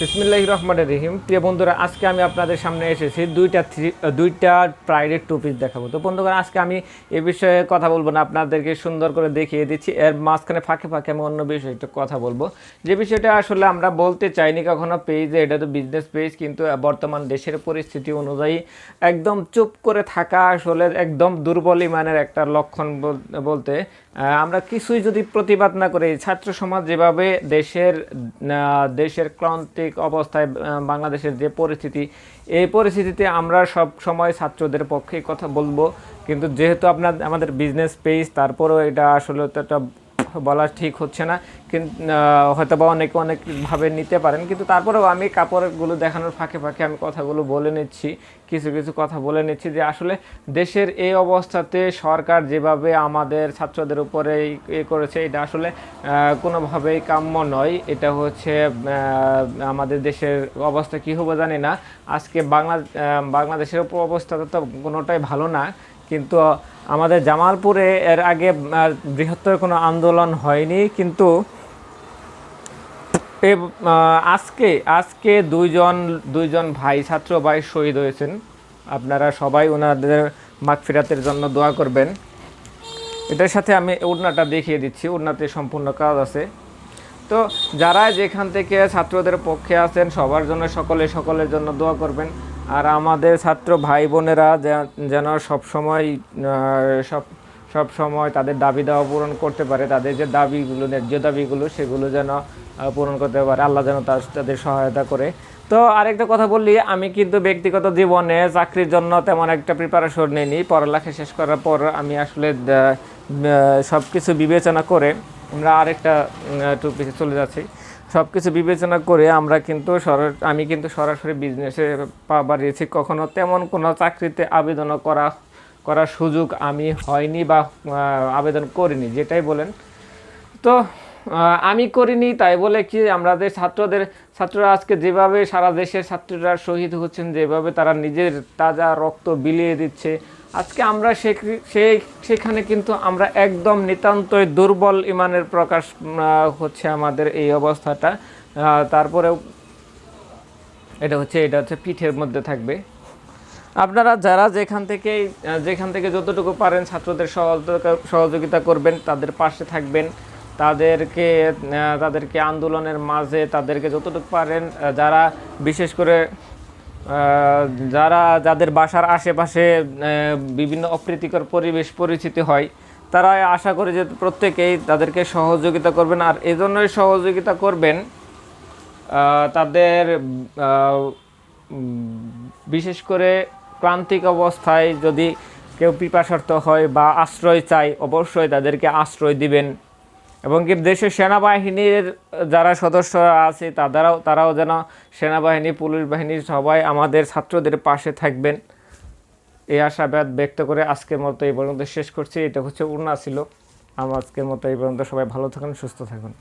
বিসমিল্লাহ রহমান রহিম। প্রিয় বন্ধুরা, আজকে আমি আপনাদের সামনে এসেছি দুইটা থ্রি দুইটা প্রাইডের টু পিস দেখাবো। তো বন্ধুরা আজকে আমি এ বিষয়ে কথা বলব না, আপনাদেরকে সুন্দর করে দেখিয়ে দিচ্ছি। এর মাঝখানে ফাঁকে ফাঁকে আমি অন্য বিষয়ে একটু কথা বলব। যে বিষয়টা আসলে আমরা বলতে চাইনি কখনো পেজে এটা তো বিজনেস পেজ কিন্তু বর্তমান দেশের পরিস্থিতি অনুযায়ী একদম চুপ করে থাকা আসলে একদম দুর্বল ইমানের একটা লক্ষণ বল- বলতে আমরা কিছুই যদি প্রতিবাদ না করি, ছাত্র সমাজ যেভাবে দেশের দেশের দেশের ক্রান্তিক অবস্থায় বাংলাদেশের যে পরিস্থিতি, এই পরিস্থিতিতে আমরা সব সময় ছাত্রদের পক্ষে কথা বলব। কিন্তু যেহেতু আপনার, আমাদের বিজনেস পেজ তারপরেও এটা আসলে তো একটা বলা ঠিক হচ্ছে না। কিন্তু হয়তো বা অনেকে অনেকভাবে নিতে পারেন, কিন্তু তারপরেও আমি কাপড়গুলো দেখানোর ফাঁকে ফাঁকে আমি কথাগুলো বলে নিচ্ছি, কিছু কিছু কথা বলে নিচ্ছি যে আসলে দেশের এই অবস্থাতে সরকার যেভাবে আমাদের ছাত্রদের উপরে এ করেছে, এটা আসলে কোনোভাবেই কাম্য নয়। এটা হচ্ছে আমাদের দেশের অবস্থা কী হবে জানি না। আজকে বাংলা বাংলাদেশের অবস্থা তো কোনোটাই ভালো না। কিন্তু আমাদের জামালপুরে এর আগে বৃহত্তর কোনো আন্দোলন হয়নি, কিন্তু আজকে আজকে দুইজন দুইজন ভাই ছাত্র ভাই শহীদ হয়েছেন। আপনারা সবাই ওনাদের মাগফিরাতের জন্য দোয়া করবেন। এটার সাথে আমি উড়নাটা দেখিয়ে দিচ্ছি, উড়নাতে সম্পূর্ণ কাজ আছে। তো যারা যেখান থেকে ছাত্রদের পক্ষে আছেন, সবার জন্য, সকলে সকলের জন্য দোয়া করবেন। আর আমাদের ছাত্র ভাই বোনেরা যেন সবসময় সব সব সময় তাদের দাবি দাওয়া পূরণ করতে পারে, তাদের যে দাবিগুলো, ন্যায্য দাবিগুলো, সেগুলো যেন পূরণ করতে পারে। আল্লাহ যেন তার- তাদের সহায়তা করে। তো আরেকটা কথা বললি, আমি কিন্তু ব্যক্তিগত জীবনে চাকরির জন্য তেমন একটা প্রিপারেশন নিইনি। পড়ালেখা শেষ করার পর আমি আসলে সব কিছু বিবেচনা করে আমরা আরেকটা টপিকে চলে যাচ্ছি। সব কিছু বিবেচনা করে আমরা কিন্তু আমি কিন্তু সরাসরি বিজনেসে পা বাড়িয়েছি। কখনো তেমন কোনো চাকরিতে আবেদনও করা, করার সুযোগ আমি হয়নি বা আবেদন করিনি, যেটাই বলেন। তো আমি করিনি, তাই বলে কি আমাদের ছাত্রদের, ছাত্ররা আজকে যেভাবে সারা দেশের ছাত্ররা শহীদ হচ্ছেন, যেভাবে তারা নিজের তাজা রক্ত বিলিয়ে দিচ্ছে আজকে আমরা সেখানে কিন্তু আমরা একদম নিতান্তই দুর্বল ইমানের প্রকাশ হচ্ছে আমাদের এই অবস্থাটা। তারপরেও এটা হচ্ছে এটা হচ্ছে পিঠের মধ্যে থাকবে। আপনারা যারা যেখান থেকে যেখান থেকে যতটুকু পারেন ছাত্রদের সহযোগিতা- করবেন, তাদের পাশে থাকবেন। তাদেরকে তাদেরকে আন্দোলনের মাঝে তাদেরকে যতটুকু পারেন যারা বিশেষ করে যারা, যাদের বাসার আশেপাশে বিভিন্ন অপ্রীতিকর পরিবেশ পরিচিতি হয়, তারা আশা করি যে প্রত্যেকেই তাদেরকে সহযোগিতা করবেন। আর এজন্যই সহযোগিতা করবেন তাদের বিশেষ করে প্রান্তিক অবস্থায় যদি কেউ পিপাসার্থ হয় বা আশ্রয় চায়, অবশ্যই তাদেরকে আশ্রয় দিবেন। এবং কি দেশের সেনাবাহিনীর যারা সদস্যরা আছে তারাও তারাও যেন সেনাবাহিনী, পুলিশ বাহিনী সবাই আমাদের ছাত্রদের পাশে থাকবেন। এই আশাবাদ ব্যক্ত করে আজকের মতো এই পর্যন্ত শেষ করছি। এটা হচ্ছে উন্না ছিল। আমার আজকের মতো এই পর্যন্ত সবাই ভালো থাকুন, সুস্থ থাকুন।